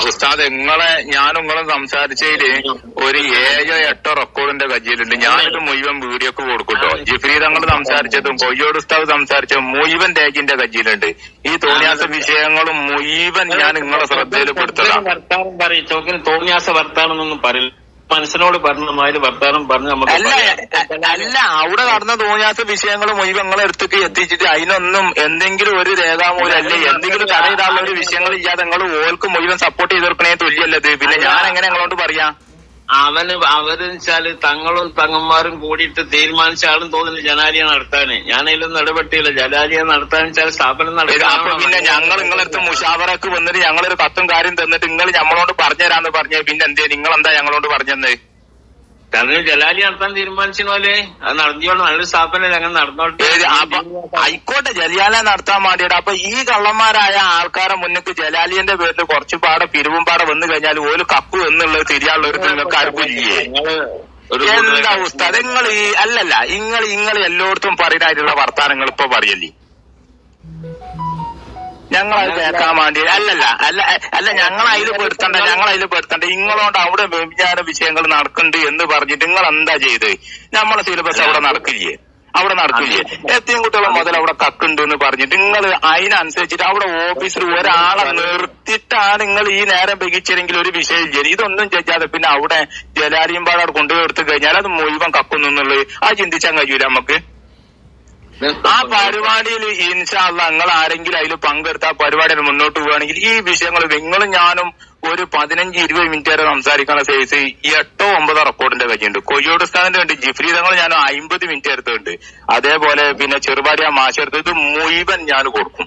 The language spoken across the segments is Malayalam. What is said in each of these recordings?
ഉസ്താദ് നിങ്ങളെ ഞാൻ നിങ്ങളും സംസാരിച്ചതിൽ ഒരു ഏഴോ എട്ടോ റെക്കോർഡിന്റെ കയ്യിലുണ്ട് ഞാനിത് മുഴുവൻ വീഡിയോക്ക് കൊടുക്കുട്ടോ ജിഫ്രി തങ്ങൾ സംസാരിച്ചതും കൊയ്യോട് ഉസ്താദ് സംസാരിച്ചതും മുഴുവൻ രേഖിന്റെ കയ്യിലുണ്ട് ഈ തോന്നിയാസ വിഷയങ്ങളും മുഴുവൻ ഞാൻ നിങ്ങളെ ശ്രദ്ധയിൽ പെടുത്തതാണ് വർത്താനം തോന്നിയാസ വർത്താനം പറയില്ല മനസ്സിനോട് പറഞ്ഞ വർത്താനം പറഞ്ഞു നമുക്ക് അല്ല അല്ല അവിടെ നടന്ന തോന്നിയാത്ത വിഷയങ്ങൾ മുഴുവൻ നിങ്ങളെ അടുത്തേക്ക് എത്തിച്ചിട്ട് അതിനൊന്നും എന്തെങ്കിലും ഒരു രേഖാമൂലം അല്ലെ? എന്തെങ്കിലും തടയിടാനുള്ള ഒരു വിഷയങ്ങൾ ഇല്ലാതെ നിങ്ങൾ ഓൾക്ക് മുഴുവൻ സപ്പോർട്ട് ചെയ്തെടുക്കണേ തുല്യല്ലത് പിന്നെ ഞാൻ എങ്ങനെ നിങ്ങളോട് പറയാ? അവന് അവർ വെച്ചാൽ തങ്ങളും തങ്ങന്മാരും കൂടിയിട്ട് തീരുമാനിച്ച ആളും തോന്നുന്നു ജനാലിയ നടത്താന്. ഞാനതിലൊന്നും ഇടപെട്ടില്ല. ജനാലിയ നടത്താൻ വെച്ചാൽ സ്ഥാപനം ഇത് പിന്നെ ഞങ്ങൾ നിങ്ങളടുത്ത് മുഷാവറക്ക് വന്നിട്ട് ഞങ്ങളൊരു കത്തും കാര്യം തന്നിട്ട് നിങ്ങൾ ഞമ്മളോട് പറഞ്ഞു തരാന്ന് പറഞ്ഞു പിന്നെ എന്തേ നിങ്ങൾ എന്താ ഞങ്ങളോട് പറഞ്ഞത് കാരണം ജലാലി നടത്താൻ തീരുമാനിച്ചു പോലെ അത് നടത്തിയോളൂ നല്ലൊരു സ്ഥാപനം അങ്ങനെ നടന്നോട്ടെ. അപ്പൊ ആയിക്കോട്ടെ ജലിയാല നടത്താൻ വേണ്ടിയിട്ട് അപ്പൊ ഈ കള്ളന്മാരായ ആൾക്കാരെ മുന്നിക്ക് ജലാലിയന്റെ പേരിൽ കുറച്ച് പാടെ പിരിവും പാടെ വന്നു കഴിഞ്ഞാൽ ഓൽ കപ്പ് എന്നുള്ളത് തിരിയാനുള്ള ഒരു നിങ്ങൾക്ക് ആർക്കും ഇല്ലേ? ഞങ്ങൾ എന്താ ഉസ്താദ്? നിങ്ങൾ ഈ അല്ലല്ല നിങ്ങൾ നിങ്ങൾ എല്ലായിടത്തും പറയുന്നതായിട്ടുള്ള വർത്താനങ്ങൾ ഇപ്പൊ പറയല്ലേ? ഞങ്ങൾ അത് കേൾക്കാൻ വേണ്ടി അല്ലല്ല അല്ല അല്ല ഞങ്ങൾ അതിൽ പെടുത്തണ്ട ഞങ്ങൾ അതിൽ പെടുത്തണ്ട നിങ്ങളോണ്ട് അവിടെ വ്യഭിചാര വിഷയങ്ങൾ നടക്കുന്നുണ്ട് എന്ന് പറഞ്ഞിട്ട് നിങ്ങൾ എന്താ ചെയ്ത്? നമ്മളെ സിലബസ് അവിടെ നടക്കില്ലേ അവിടെ നടക്കില്ലേ എത്തിയും കുട്ടികളെ മുതൽ അവിടെ കക്കുണ്ട് എന്ന് പറഞ്ഞിട്ട് നിങ്ങൾ അതിനനുസരിച്ചിട്ട് അവിടെ ഓഫീസിൽ ഒരാളെ നിർത്തിയിട്ടാണ് നിങ്ങൾ ഈ നേരം ബഹിച്ചെങ്കിൽ ഒരു വിഷയം ചെയ്ത് ഇതൊന്നും ചെയ്യാതെ പിന്നെ അവിടെ ജലാലിയും പാടെ അവിടെ കൊണ്ടുപോയി എടുത്തു കഴിഞ്ഞാൽ അത് മുഴുവൻ കക്കുന്നു എന്നുള്ളത് അത് ചിന്തിച്ചാൽ കഴിയൂല നമുക്ക് ആ പരിപാടിയിൽ ഇൻഷാല്ല നിങ്ങൾ ആരെങ്കിലും അതിൽ പങ്കെടുത്ത ആ പരിപാടിയിൽ മുന്നോട്ട് പോവുകയാണെങ്കിൽ ഈ വിഷയങ്ങൾ നിങ്ങളും ഞാനും ഒരു പതിനഞ്ച് ഇരുപത് മിനിറ്റ് വരെ സംസാരിക്കാനുള്ള സൈസ് എട്ടോ ഒമ്പതോ റെക്കോർഡിന്റെ കഴിയുണ്ട് കൊയ്യോട് സ്ഥാനത്ത് ഉണ്ട് ജിഫ്രി തങ്ങൾ ഞാൻ അമ്പത് മിനിറ്റ് എടുത്തുണ്ട് അതേപോലെ പിന്നെ ചെറുപാടി ആ മാശെടുത്ത് ഇത് മുഴുവൻ ഞാൻ കൊടുക്കും.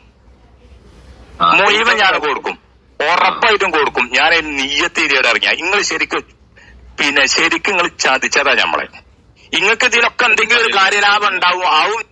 മുഴുവൻ ഞാൻ കൊടുക്കും. ഉറപ്പായിട്ടും കൊടുക്കും. ഞാൻ നീയത്തിരിയുടെ ഇറങ്ങിയ നിങ്ങൾ ശരിക്കും പിന്നെ ശരിക്കും നിങ്ങൾ ചതിച്ചതാ നമ്മളെ നിങ്ങൾക്ക് ഇതിലൊക്കെ എന്തെങ്കിലും ഒരു കാര്യലാഭം ഉണ്ടാവും? ആവും.